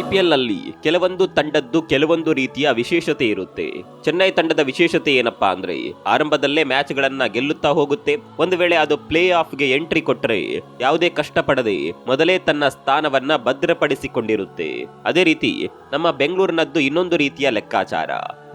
ಐಪಿಎಲ್ನಲ್ಲಿ ಕೆಲವೊಂದು ತಂಡದ್ದು ಕೆಲವೊಂದು ರೀತಿಯ ವಿಶೇಷತೆ ಇರುತ್ತೆ. ಚೆನ್ನೈ ತಂಡದ ವಿಶೇಷತೆ ಏನಪ್ಪಾ ಅಂದ್ರೆ, ಆರಂಭದಲ್ಲೇ ಮ್ಯಾಚ್ ಗಳನ್ನ ಗೆಲ್ಲುತ್ತಾ ಹೋಗುತ್ತೆ. ಒಂದು ವೇಳೆ ಅದು ಪ್ಲೇ ಆಫ್ಗೆ ಎಂಟ್ರಿ ಕೊಟ್ಟರೆ ಯಾವುದೇ ಕಷ್ಟಪಡದೆ ಮೊದಲೇ ತನ್ನ ಸ್ಥಾನವನ್ನ ಭದ್ರಪಡಿಸಿಕೊಂಡಿರುತ್ತೆ. ಅದೇ ರೀತಿ, ನಮ್ಮ ಬೆಂಗಳೂರಿನದ್ದು ಇನ್ನೊಂದು ರೀತಿಯ ಲೆಕ್ಕಾಚಾರ.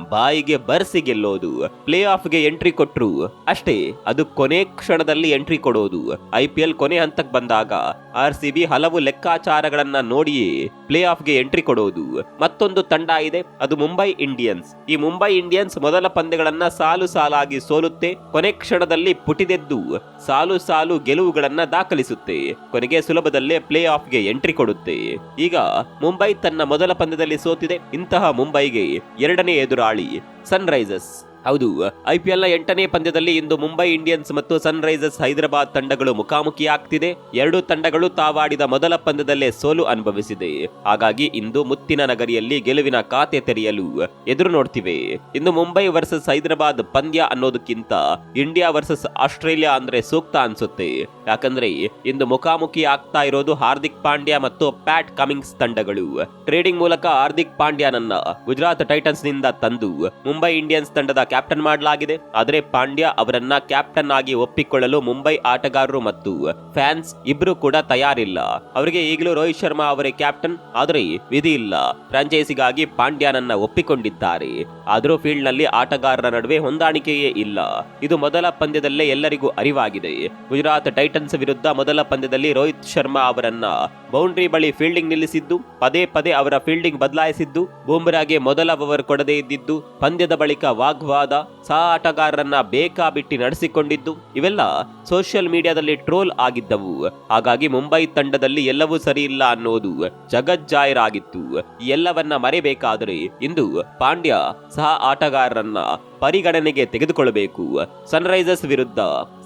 ಬಾಯಿಗೆ ಬರ್ಸಿ ಗೆಲ್ಲೋದು. ಪ್ಲೇ ಆಫ್ಗೆ ಎಂಟ್ರಿ ಕೊಟ್ರು. ಅಷ್ಟೇ, ಅದು ಕೊನೆ ಕ್ಷಣದಲ್ಲಿ ಎಂಟ್ರಿ ಕೊಡೋದು. ಐ ಪಿ ಎಲ್ ಕೊನೆ ಹಂತಕ್ಕೆ ಬಂದಾಗ ಆರ್ ಸಿ ಬಿ ಹಲವು ಲೆಕ್ಕಾಚಾರಗಳನ್ನ ನೋಡಿಯೇ ಪ್ಲೇ ಆಫ್ಗೆ ಎಂಟ್ರಿ ಕೊಡೋದು. ಮತ್ತೊಂದು ತಂಡ ಇದೆ, ಅದು ಮುಂಬೈ ಇಂಡಿಯನ್ಸ್. ಈ ಮುಂಬೈ ಇಂಡಿಯನ್ಸ್ ಮೊದಲ ಪಂದ್ಯಗಳನ್ನ ಸಾಲು ಸಾಲಾಗಿ ಸೋಲುತ್ತೆ, ಕೊನೆ ಕ್ಷಣದಲ್ಲಿ ಪುಟಿದೆದ್ದು ಸಾಲು ಸಾಲು ಗೆಲುವುಗಳನ್ನ ದಾಖಲಿಸುತ್ತೆ. ಕೊನೆಗೆ ಸುಲಭದಲ್ಲೇ ಪ್ಲೇ ಆಫ್ಗೆ ಎಂಟ್ರಿ ಕೊಡುತ್ತೆ. ಈಗ ಮುಂಬೈ ತನ್ನ ಮೊದಲ ಪಂದ್ಯದಲ್ಲಿ ಸೋತಿದೆ, ಇಂತಹ ಮುಂಬೈಗೆ ಎರಡನೇ ಎದುರಾಳಿ. ಸನ್ ರೈಸರ್ಸ್ ಹೌದು ಐಪಿಎಲ್ನ ಎಂಟನೇ ಪಂದ್ಯದಲ್ಲಿ ಇಂದು ಮುಂಬೈ ಇಂಡಿಯನ್ಸ್ ಮತ್ತು ಸನ್ ರೈಸರ್ಸ್ ಹೈದರಾಬಾದ್ ತಂಡಗಳು ಮುಖಾಮುಖಿ ಆಗ್ತಿದೆ ಎರಡು ತಂಡಗಳು ತಾವಾಡಿದ ಮೊದಲ ಪಂದ್ಯದಲ್ಲೇ ಸೋಲು ಅನುಭವಿಸಿದೆ. ಹಾಗಾಗಿ ಇಂದು ಮುತ್ತಿನ ನಗರಿಯಲ್ಲಿ ಗೆಲುವಿನ ಖಾತೆ ತೆರೆಯಲು ಎದುರು ನೋಡ್ತಿವೆ. ಇಂದು ಮುಂಬೈ ವರ್ಸಸ್ ಹೈದರಾಬಾದ್ ಪಂದ್ಯ ಅನ್ನೋದಕ್ಕಿಂತ ಇಂಡಿಯಾ ವರ್ಸಸ್ ಆಸ್ಟ್ರೇಲಿಯಾ ಅಂದ್ರೆ ಸೂಕ್ತ ಅನ್ಸುತ್ತೆ. ಯಾಕಂದ್ರೆ ಇಂದು ಮುಖಾಮುಖಿ ಆಗ್ತಾ ಇರೋದು ಹಾರ್ದಿಕ್ ಪಾಂಡ್ಯ ಮತ್ತು ಪ್ಯಾಟ್ ಕಮಿಂಗ್ಸ್ ತಂಡಗಳು. ಟ್ರೇಡಿಂಗ್ ಮೂಲಕ ಹಾರ್ದಿಕ್ ಪಾಂಡ್ಯನನ್ನ ಗುಜರಾತ್ ಟೈಟನ್ಸ್ನಿಂದ ತಂದು ಮುಂಬೈ ಇಂಡಿಯನ್ಸ್ ತಂಡದ ಕ್ಯಾಪ್ಟನ್ ಮಾಡಲಾಗಿದೆ. ಆದರೆ ಪಾಂಡ್ಯ ಅವರನ್ನ ಕ್ಯಾಪ್ಟನ್ ಆಗಿ ಒಪ್ಪಿಕೊಳ್ಳಲು ಮುಂಬೈ ಆಟಗಾರರು ಮತ್ತು ಫ್ಯಾನ್ಸ್ ಇಬ್ರು ಕೂಡ ತಯಾರಿಲ್ಲ. ಅವರಿಗೆ ಈಗಲೂ ರೋಹಿತ್ ಶರ್ಮಾ ಅವರೇ ಕ್ಯಾಪ್ಟನ್ ಆದರೆ ವಿಧಿ ಇಲ್ಲ. ಫ್ರಾಂಚೈಸಿಗಾಗಿ ಪಾಂಡ್ಯನನ್ನ ಒಪ್ಪಿಕೊಂಡಿದ್ದಾರೆ. ಆದರೂ ಫೀಲ್ಡ್ನಲ್ಲಿ ಆಟಗಾರರ ನಡುವೆ ಹೊಂದಾಣಿಕೆಯೇ ಇಲ್ಲ. ಇದು ಮೊದಲ ಪಂದ್ಯದಲ್ಲೇ ಎಲ್ಲರಿಗೂ ಅರಿವಾಗಿದೆ. ಗುಜರಾತ್ ಟೈಟನ್ಸ್ ವಿರುದ್ಧ ಮೊದಲ ಪಂದ್ಯದಲ್ಲಿ ರೋಹಿತ್ ಶರ್ಮಾ ಅವರನ್ನ ಬೌಂಡ್ರಿ ಬಳಿ ಫೀಲ್ಡಿಂಗ್ ನಿಲ್ಲಿಸಿದ್ದು, ಪದೇ ಪದೇ ಅವರ ಫೀಲ್ಡಿಂಗ್ ಬದಲಾಯಿಸಿದ್ದು, ಬೂಮ್ರಾಗೆ ಮೊದಲ ಓವರ್ ಕೊಡದೇ ಇದ್ದಿದ್ದು, ಪಂದ್ಯದ ಬಳಿಕ ವಾಗ್ವಾದ ಸಹ ಆಟಗಾರರನ್ನ ಬೇಕಾಬಿಟ್ಟಿ ನಡೆಸಿಕೊಂಡಿದ್ದು, ಇವೆಲ್ಲ ಸೋಷಿಯಲ್ ಮೀಡಿಯಾದಲ್ಲಿ ಟ್ರೋಲ್ ಆಗಿದ್ದವು. ಹಾಗಾಗಿ ಮುಂಬೈ ತಂಡದಲ್ಲಿ ಎಲ್ಲವೂ ಸರಿಯಿಲ್ಲ ಅನ್ನೋದು ಜಗಜ್ಜಾಹಿರಾಗಿತ್ತು ಎಲ್ಲವನ್ನ ಮರೆಬೇಕಾದರೆ ಇಂದು ಪಾಂಡ್ಯ ಸಹ ಆಟಗಾರರನ್ನ ಪರಿಗಣನೆಗೆ ತೆಗೆದುಕೊಳ್ಳಬೇಕು. ಸನ್ರೈಸರ್ಸ್ ವಿರುದ್ಧ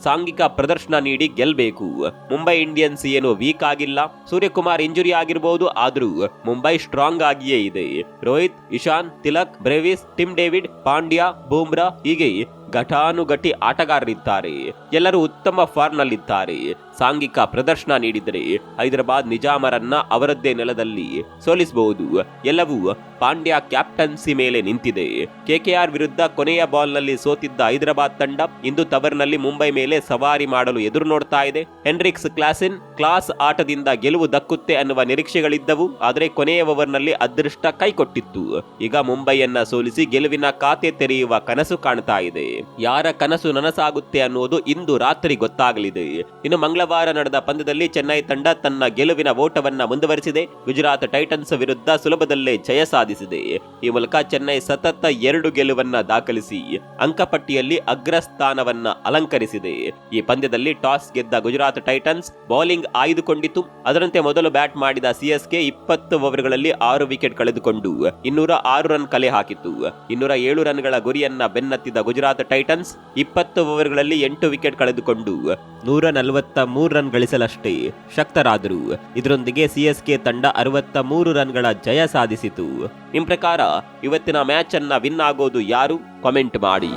ಸಾಂಘಿಕ ಪ್ರದರ್ಶನ ನೀಡಿ ಗೆಲ್ಲಬೇಕು ಮುಂಬೈ ಇಂಡಿಯನ್ಸ್ ಏನು ವೀಕ್ ಆಗಿಲ್ಲ. ಸೂರ್ಯಕುಮಾರ್ ಇಂಜುರಿ ಆಗಿರಬಹುದು ಆದ್ರೂ ಮುಂಬೈ ಸ್ಟ್ರಾಂಗ್ ಆಗಿಯೇ ಇದೆ. Rohit, Ishan, Tilak, Brevis, Tim David, Pandya, Bumrah ಹೀಗೆ ಘಟಾನುಘಟಿ ಆಟಗಾರರಿದ್ದಾರೆ. ಎಲ್ಲರೂ ಉತ್ತಮ ಫಾರ್ಮ್ ನಲ್ಲಿದ್ದಾರೆ ಸಾಂಘಿಕ ಪ್ರದರ್ಶನ ನೀಡಿದರೆ ಹೈದರಾಬಾದ್ ನಿಜಾಮರನ್ನ ಅವರದ್ದೇ ನೆಲದಲ್ಲಿ ಸೋಲಿಸಬಹುದು. ಎಲ್ಲವೂ ಪಾಂಡ್ಯ ಕ್ಯಾಪ್ಟನ್ಸಿ ಮೇಲೆ ನಿಂತಿದೆ. ಕೆಕೆಆರ್ ವಿರುದ್ಧ ಕೊನೆಯ ಬಾಲ್ನಲ್ಲಿ ಸೋತಿದ್ದ ಹೈದರಾಬಾದ್ ತಂಡ ಇಂದು ತವರಿನಲ್ಲಿ ಮುಂಬೈ ಮೇಲೆ ಸವಾರಿ ಮಾಡಲು ಎದುರು ನೋಡ್ತಾ ಇದೆ. ಹೆನ್ರಿಕ್ಸ್ ಕ್ಲಾಸಿನ್ ಕ್ಲಾಸ್ ಆಟದಿಂದ ಗೆಲುವು ದಕ್ಕುತ್ತೆ ಅನ್ನುವ ನಿರೀಕ್ಷೆಗಳಿದ್ದವು, ಆದರೆ ಕೊನೆಯ ಓವರ್ನಲ್ಲಿ ಅದೃಷ್ಟ ಕೈಕೊಟ್ಟಿತ್ತು. ಈಗ ಮುಂಬೈಯನ್ನ ಸೋಲಿಸಿ ಗೆಲುವಿನ ಖಾತೆ ತೆರೆಯುವ ಕನಸು ಕಾಣ್ತಾ ಇದೆ. ಯಾರ ಕನಸು ನನಸಾಗುತ್ತೆ ಅನ್ನುವುದು ಇಂದು ರಾತ್ರಿ ಗೊತ್ತಾಗಲಿದೆ. ಇನ್ನು ಮಂಗಳವಾರ ನಡೆದ ಪಂದ್ಯದಲ್ಲಿ ಚೆನ್ನೈ ತಂಡ ತನ್ನ ಗೆಲುವಿನ ಓಟವನ್ನ ಮುಂದುವರಿಸಿದೆ. ಗುಜರಾತ್ ಟೈಟನ್ಸ್ ವಿರುದ್ಧ ಸುಲಭದಲ್ಲೇ ಜಯ ಸಾಧಿಸಿದೆ. ಈ ಮೂಲಕ ಚೆನ್ನೈ ಸತತ ಎರಡು ಗೆಲುವನ್ನ ದಾಖಲಿಸಿ ಅಂಕಪಟ್ಟಿಯಲ್ಲಿ ಅಗ್ರಸ್ಥಾನವನ್ನ ಅಲಂಕರಿಸಿದೆ. ಈ ಪಂದ್ಯದಲ್ಲಿ ಟಾಸ್ ಗೆದ್ದ ಗುಜರಾತ್ ಟೈಟನ್ಸ್ ಬೌಲಿಂಗ್ ಆಯ್ದುಕೊಂಡಿತು. ಅದರಂತೆ ಮೊದಲು ಬ್ಯಾಟ್ ಮಾಡಿದ ಸಿಎಸ್ಕೆ ಇಪ್ಪತ್ತು ಓವರ್ಗಳಲ್ಲಿ ಆರು ವಿಕೆಟ್ ಕಳೆದುಕೊಂಡು ಇನ್ನೂರ ಆರು ರನ್ ಕಲೆ ಹಾಕಿತ್ತು. ಇನ್ನೂರ ಏಳು ರನ್ಗಳ ಗುರಿಯನ್ನ ಬೆನ್ನತ್ತಿದ ಗುಜರಾತ್ ಟೈಟನ್ಸ್ ಇಪ್ಪತ್ತು ಓವರ್ಗಳಲ್ಲಿ ಎಂಟು ವಿಕೆಟ್ ಕಳೆದುಕೊಂಡು ನೂರ ನಲವತ್ತ ಮೂರು ರನ್ ಗಳಿಸಲಷ್ಟೇ ಶಕ್ತರಾದರು. ಇದರೊಂದಿಗೆ ಸಿಎಸ್ಕೆ ತಂಡ ಅರವತ್ತ ಮೂರು ರನ್ಗಳ ಜಯ ಸಾಧಿಸಿತು. ನಿಮ್ ಪ್ರಕಾರ ಇವತ್ತಿನ ಮ್ಯಾಚನ್ನು ವಿನ್ ಆಗೋದು ಯಾರು? ಕಾಮೆಂಟ್ ಮಾಡಿ.